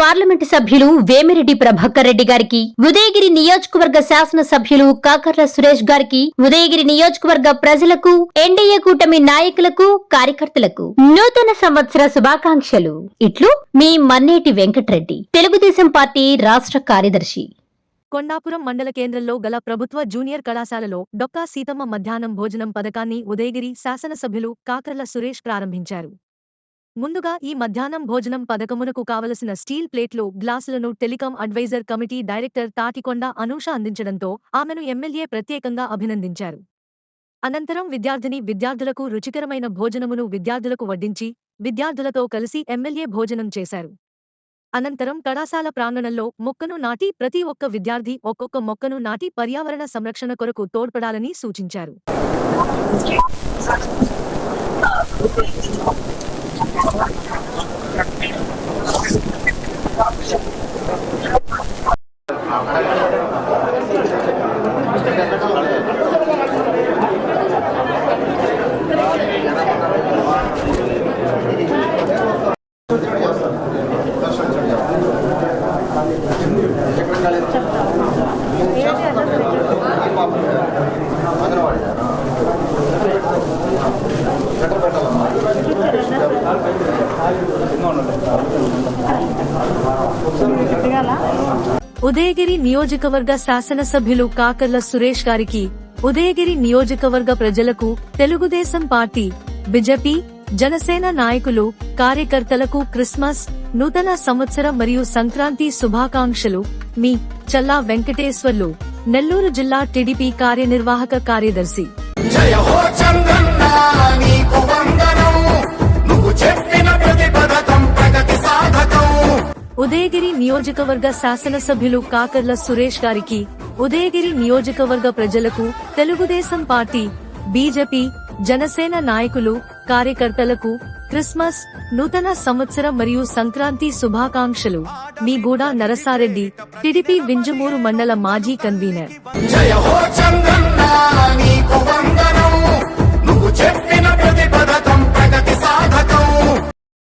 Parliament సభ్యులు వేమిరెడ్డి ప్రభాకర్ రెడ్డి గారికి ఉదయగిరి నియోజకవర్గ శాసన సభ్యులు కాకర్ల సురేష్ గారికి ఉదయగిరి నియోజకవర్గ ప్రజలకు ఎన్డీఏ కూటమి నాయకులకు కార్యకర్తలకు నూతన సంవత్సర శుభాకాంక్షలు. ఇట్లు మీ మన్నేటి వెంకటరెడ్డి తెలుగుదేశం పార్టీ రాష్ట్ర కార్యదర్శి. కొండాపురం మండల కేంద్రంలో గల ప్రభుత్వ జూనియర్ కళాశాలలో డొక్కా సీతమ్మ మధ్యాహ్నం భోజనం పథకాన్ని ఉదయగిరి శాసనసభ్యులు కాకర్ల సురేష్ ప్రారంభించారు. ముందుగా ఈ మధ్యాహ్నం భోజనం పథకమునకు కావలసిన స్టీల్ ప్లేట్లు గ్లాసులను telecom adviser committee director Tatikonda Anusha అందించడంతో ఆమెను ఎమ్మెల్యే ప్రత్యేకంగా అభినందించారు. అనంతరం విద్యార్థిని విద్యార్థులకు రుచికరమైన భోజనమును విద్యార్థులకు వడ్డించి విద్యార్థులతో కలిసి ఎమ్మెల్యే భోజనం చేశారు. అనంతరం కళాశాల ప్రాంగణంలో మొక్కను నాటి ప్రతి ఒక్క విద్యార్థి ఒక్కొక్క మొక్కను నాటి పర్యావరణ సంరక్షణ కొరకు తోడ్పడాలని సూచించారు. ఉదయగిరి నియోజకవర్గ శాసనసభ్యులు కాకర్ల సురేష్ గారికి ఉదయగిరి నియోజకవర్గ ప్రజలకు తెలుగుదేశం పార్టీ బిజెపి జనసేన నాయకులు కార్యకర్తలకు క్రిస్మస్ నూతన సంవత్సర మరియు సంక్రాంతి శుభాకాంక్షలు. మీ చల్లా వెంకటేశ్వర్లు నెల్లూరు జిల్లా టీడీపీ కార్యనిర్వాహక కార్యదర్శి. ఉదయగిరి నియోజకవర్గ శాసనసభ్యులు కాకర్ల సురేష్ గారికి ఉదయగిరి నియోజకవర్గ ప్రజలకు తెలుగుదేశం పార్టీ బీజేపీ జనసేన నాయకులు కార్యకర్తలకు క్రిస్మస్ నూతన సంవత్సరం మరియు సంక్రాంతి శుభాకాంక్షలు. మీ గూడా నరసారెడ్డి టిడిపి వింజమూరు మండల మాజీ కన్వీనర్.